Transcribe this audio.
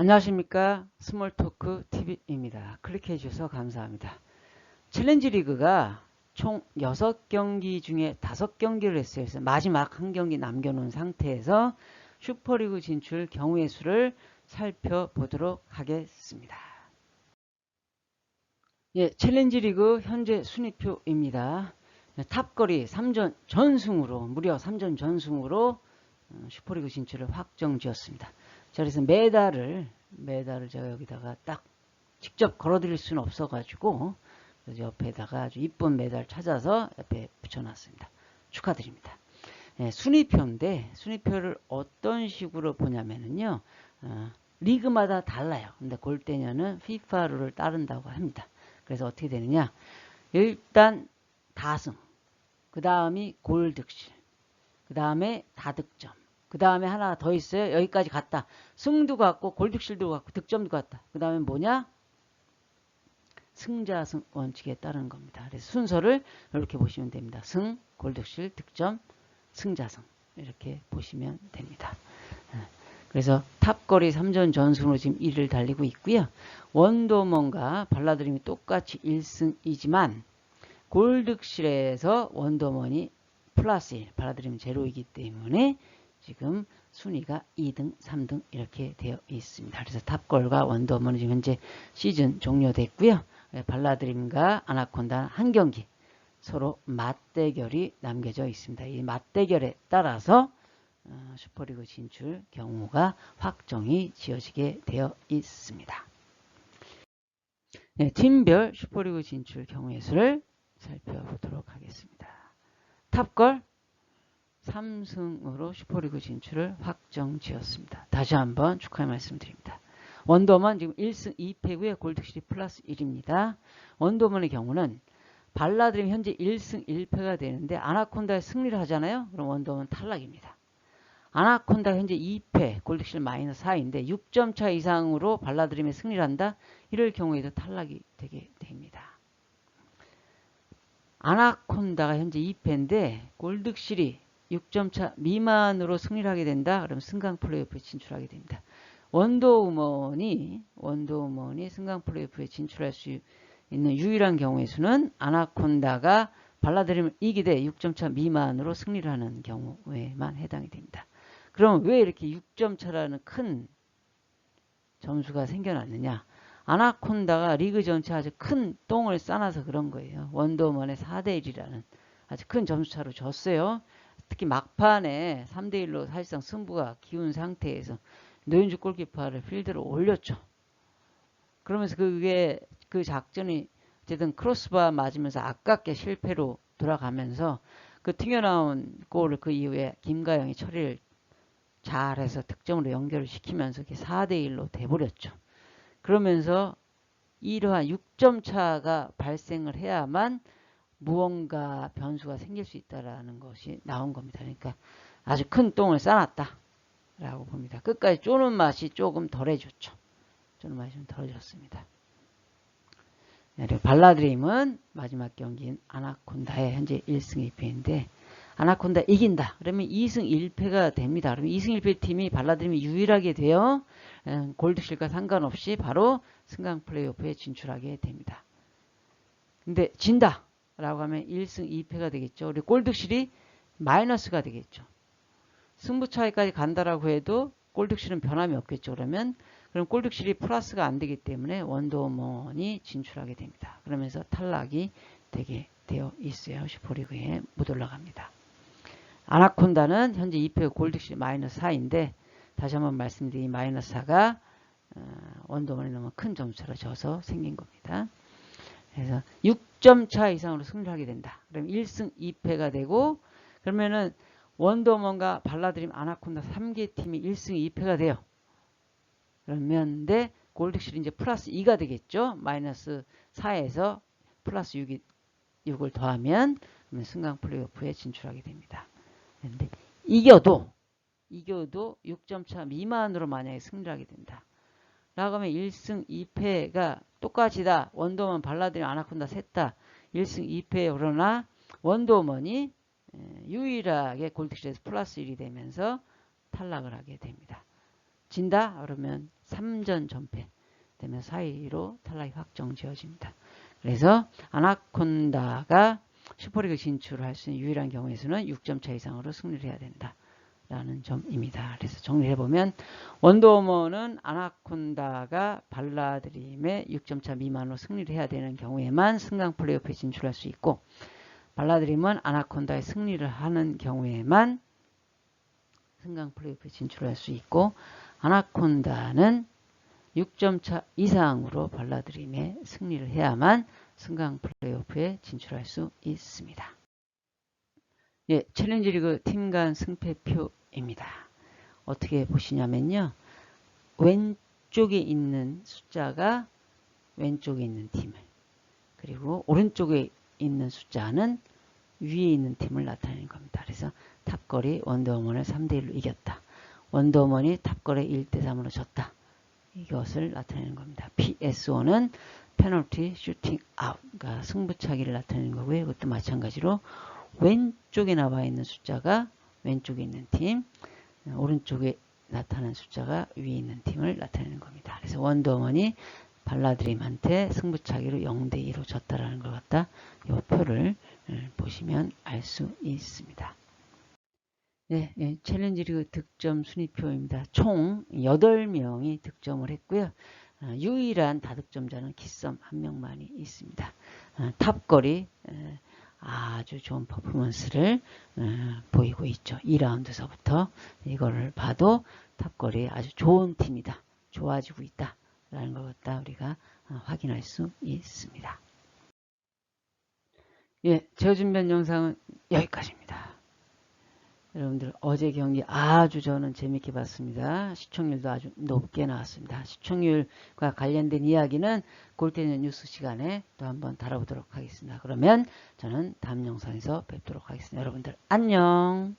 안녕하십니까 스몰토크 TV입니다. 클릭해 주셔서 감사합니다. 챌린지 리그가 총 6경기 중에 5경기를 했어요. 그래서 마지막 한 경기 남겨놓은 상태에서 슈퍼리그 진출 경우의 수를 살펴보도록 하겠습니다. 예, 챌린지 리그 현재 순위표입니다. 탑거리 3전 전승으로 무려 3전 전승으로 어, 슈퍼리그 진출을 확정 지었습니다. 자, 그래서 메달을 메달을 제가 여기다가 딱 직접 걸어드릴 수는 없어가지고 그래서 옆에다가 아주 이쁜 메달 찾아서 옆에 붙여놨습니다. 축하드립니다. 네, 순위표인데 순위표를 어떤 식으로 보냐면은요 어, 리그마다 달라요. 근데 골대녀는 FIFA 룰을 따른다고 합니다. 그래서 어떻게 되느냐 일단 다승 그 다음이 골득실 그 다음에 다득점 그 다음에 하나 더 있어요. 여기까지 갔다. 승도 갔고 골득실도 갔고 득점도 갔다. 그 다음에 뭐냐? 승자 승 원칙에 따른 겁니다. 그래서 순서를 이렇게 보시면 됩니다. 승, 골득실, 득점, 승자승 이렇게 보시면 됩니다. 예. 그래서 탑거리 3전 전승으로 지금 1위를 달리고 있고요. 원더먼과 발라드림이 똑같이 1승이지만 골득실에서 원더먼이 플러스 1, 발라드림 제로이기 때문에 지금 순위가 2등, 3등 이렇게 되어 있습니다. 그래서 탑골과 원더우먼은 지금 현재 시즌 종료됐고요. 네, 발라드림과 아나콘다 한 경기 서로 맞대결이 남겨져 있습니다. 이 맞대결에 따라서 어, 슈퍼리그 진출 경우가 확정이 지어지게 되어 있습니다. 네, 팀별 슈퍼리그 진출 경우의 수를 살펴보도록 하겠습니다. 탑걸 3승으로 슈퍼리그 진출을 확정지었습니다. 다시 한번 축하의 말씀드립니다. 원더먼 지금 1승 2패고요. 골드시리 플러스 1입니다. 원더먼의 경우는 발라드림 현재 1승 1패가 되는데 아나콘다에 승리를 하잖아요. 그럼 원더먼 탈락입니다. 아나콘다 현재 2패, 골드실 마이너스 4인데 6점 차 이상으로 발라드림에 승리를 한다. 이럴 경우에도 탈락이 되게 됩니다. 아나콘다가 현재 2패인데 골드실이 6점 차 미만으로 승리를 하게 된다. 그럼 승강 플레이오프에 진출하게 됩니다. 원더우먼이 원더우먼이 승강 플레이오프에 진출할 수 있는 유일한 경우의 수는 아나콘다가 발라드림을 이기되 6점 차 미만으로 승리를 하는 경우에만 해당이 됩니다. 그럼 왜 이렇게 6점 차라는 큰 점수가 생겨났느냐? 아나콘다가 리그 전체 아주 큰 똥을 싸놔서 그런 거예요. 원더우먼의 4대 1이라는 아주 큰 점수차로 졌어요. 특히 막판에 3대1로 사실상 승부가 기운 상태에서 노현주 골키퍼를 필드로 올렸죠. 그러면서 그게 그 작전이 어쨌든 크로스바 맞으면서 아깝게 실패로 돌아가면서 그 튕겨나온 골을 그 이후에 김가영이 처리를 잘해서 득점으로 연결을 시키면서 4대1로 돼버렸죠. 그러면서 이러한 6점 차가 발생을 해야만 무언가 변수가 생길 수 있다라는 것이 나온 겁니다. 그러니까 아주 큰 똥을 싸놨다. 라고 봅니다. 끝까지 쪼는 맛이 조금 덜해졌죠. 쪼는 맛이 좀 덜해졌습니다. 네, 발라드림은 마지막 경기인 아나콘다의 현재 1승 2패인데 아나콘다 이긴다. 그러면 2승 1패가 됩니다. 그러면 2승 1패 팀이 발라드림이 유일하게 되어 골드실과 상관없이 바로 승강 플레이오프에 진출하게 됩니다. 근데 진다. 라고 하면 1승 2패가 되겠죠. 우리 골득실이 마이너스가 되겠죠. 승부 차이까지 간다라고 해도 골득실은 변함이 없겠죠. 그러면 그럼 골득실이 플러스가 안 되기 때문에 원더우먼이 진출하게 됩니다. 그러면서 탈락이 되게 되어 있어요. 슈퍼리그에 못 올라갑니다. 아나콘다는 현재 2패 골득실 마이너스 4인데 다시 한번 말씀드린 이 마이너스 4가 어, 원더우먼이 너무 큰 점수로 져서 생긴 겁니다. 그래서 6점 차 이상으로 승리를 하게 된다. 그럼 1승 2패가 되고 그러면은 원더먼과 발라드림 아나콘다 3개 팀이 1승 2패가 돼요. 그러면 데 골드실이 이제 플러스 2가 되겠죠. 마이너스 4에서 플러스 6이, 6을 더하면 그러면 승강 플레이오프에 진출하게 됩니다. 그런데 이겨도 이겨도 6점 차 미만으로 만약에 승리를 하게 된다. 라고 하면 1승 2패가 똑같이다. 원더먼 발라드린 아나콘다 셋다 1승 2패 그러나 원더먼이 유일하게 골드실에서 플러스 1이 되면서 탈락을 하게 됩니다. 진다? 그러면 3전 전패 되면 4위로 탈락이 확정 지어집니다. 그래서 아나콘다가 슈퍼리그 진출할 수 있는 유일한 경우의 수는 6점 차 이상으로 승리를 해야 된다. 라는 점입니다. 그래서 정리해 보면 원더우먼은 아나콘다가 발라드림의 6점 차 미만으로 승리를 해야 되는 경우에만 승강 플레이오프에 진출할 수 있고 발라드림은 아나콘다의 승리를 하는 경우에만 승강 플레이오프에 진출할 수 있고 아나콘다는 6점 차 이상으로 발라드림의 승리를 해야만 승강 플레이오프에 진출할 수 있습니다. 예, 챌린지 리그 팀 간 승패표 입니다. 어떻게 보시냐면요. 왼쪽에 있는 숫자가 왼쪽에 있는 팀을 그리고 오른쪽에 있는 숫자는 위에 있는 팀을 나타내는 겁니다. 그래서 탑걸이 원더우먼을 3대1로 이겼다. 원더우먼이 탑걸에 1대3으로 졌다. 이것을 나타내는 겁니다. PSO는 페널티 슈팅 아웃, 그러니까 승부차기를 나타내는 거고요. 이것도 마찬가지로 왼쪽에 나와 있는 숫자가 왼쪽에 있는 팀, 오른쪽에 나타난 숫자가 위에 있는 팀을 나타내는 겁니다. 그래서 원더우먼이 발라드림한테 승부차기로 0대2로 졌다라는 걸 갖다 이 표를 보시면 알 수 있습니다. 네, 네, 챌린지 리그 득점 순위표입니다. 총 8명이 득점을 했고요. 어, 유일한 다득점자는 기썸 한 명만이 있습니다. 어, 탑걸이 에, 아주 좋은 퍼포먼스를 어, 보이고 있죠. 2라운드서부터 이거를 봐도 탑걸이 아주 좋은 팀이다. 좋아지고 있다. 라는 걸 갖다 우리가 어, 확인할 수 있습니다. 예, 준비한 영상은 여기까지입니다. 여러분들 어제 경기 아주 저는 재밌게 봤습니다. 시청률도 아주 높게 나왔습니다. 시청률과 관련된 이야기는 골대는 뉴스 시간에 또 한번 다뤄보도록 하겠습니다. 그러면 저는 다음 영상에서 뵙도록 하겠습니다. 여러분들 안녕